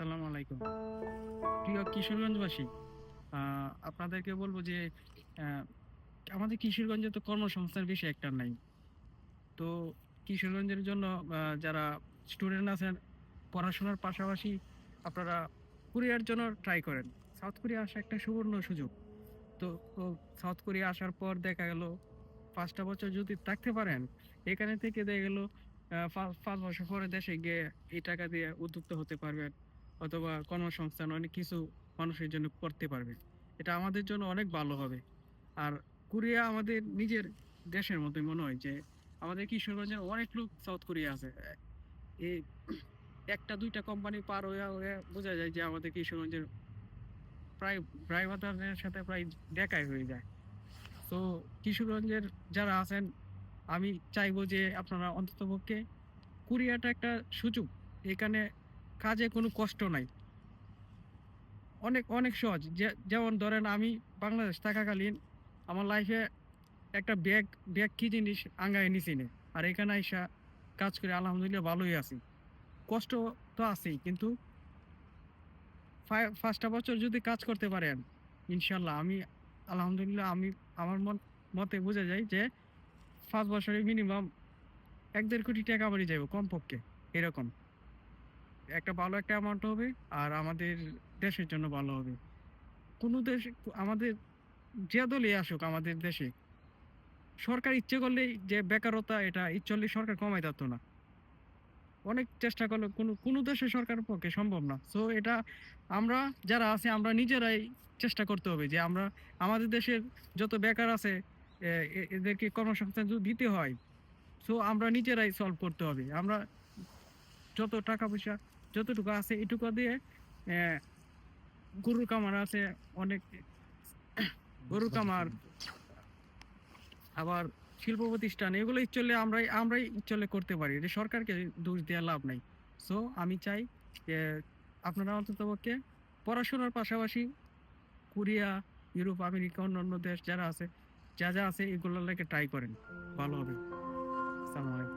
আসসালামু আলাইকুম। প্রিয় কিশোরগঞ্জবাসী আপনাদেরকে বলব যে আমাদের কিশোরগঞ্জে তো কর্মসংস্থান বেশি একটা নাই। তো কিশোরগঞ্জের জন্য যারা স্টুডেন্ট আছেন, পড়াশোনার পাশাপাশি আপনারা কোরিয়ার জন্য ট্রাই করেন। সাউথ কোরিয়া আসা একটা সুবর্ণ সুযোগ। তো সাউথ কোরিয়া আসার পর দেখা গেল, পাঁচটা বছর যদি থাকতে পারেন, এখানে থেকে দেখা গেল পাঁচ বছর পরে দেশে গিয়ে এই টাকা দিয়ে উদ্যুক্ত হতে পারবেন। অথবা কর্মসংস্থান, অনেক কিছু মানুষের জন্য করতে পারবে। এটা আমাদের জন্য অনেক ভালো হবে। আর কোরিয়া আমাদের নিজের দেশের মতোই মনে হয় যে, আমাদের কিশোরগঞ্জে অনেক লোক সাউথ কোরিয়া আছে। এই একটা, দুইটা কোম্পানি পার হয়ে হয়ে বোঝা যায় যে আমাদের কিশোরগঞ্জের প্রায় ড্রাইভারদের সাথে প্রায় দেখাই হয়ে যায়। তো কিশোরগঞ্জের যারা আছেন, আমি চাইব যে আপনারা অন্ততপক্ষে কোরিয়াটা একটা সুযোগ। এখানে কাজে কোনো কষ্ট নাই। অনেক অনেক সহজ। যেমন ধরেন আমি বাংলাদেশ থাকাকালীন আমার লাইফে একটা ব্যাগ ব্যাগ কি জিনিস আঙ্গায় নিছি না। আর এখানে আইসা কাজ করে আলহামদুলিল্লাহ ভালোই আছি। কষ্ট তো আছেই, কিন্তু পাঁচটা বছর যদি কাজ করতে পারেন, ইনশাল্লাহ আমি আলহামদুলিল্লাহ আমি আমার মন মতে বোঝা যায় যে পাঁচ বছরে মিনিমাম এক দেড় কোটি টাকা বাড়ি যাব কমপক্ষে, এরকম। একটা ভালো একটা অ্যামাউন্ট হবে আর আমাদের দেশের জন্য ভালো হবে। কোনো দেশ, আমাদের যে দলই আসুক আমাদের দেশে, সরকার ইচ্ছে করলেই যে বেকারতা এটা ইচ্ছে করলে সরকার কমাই দিত না। অনেক চেষ্টা করলে কোনো কোনো দেশের সরকারের পক্ষে সম্ভব না। সো এটা আমরা যারা আছে, আমরা নিজেরাই চেষ্টা করতে হবে যে আমরা, আমাদের দেশের যত বেকার আছে এদেরকে কর্মসংস্থান দিতে হয় সো আমরা নিজেরাই সলভ করতে হবে। আমরা যত টাকা পয়সা যতটুকু আছে এটুকু দিয়ে গরুর কামার আছে, অনেক গরুর কামার, আবার শিল্প প্রতিষ্ঠান এগুলো চলে আমরাই আমরাই চলে করতে পারি। এটা সরকারকে দোষ দেওয়া লাভ নাই। সো আমি চাই যে আপনারা অন্তত পক্ষে পড়াশোনার পাশাপাশি কোরিয়া, ইউরোপ, আমেরিকা, অন্যান্য দেশ যারা আছে, যা যা আছে, এগুলোর লাগে ট্রাই করেন। ভালো হবে। আসসালামু আলাইকুম।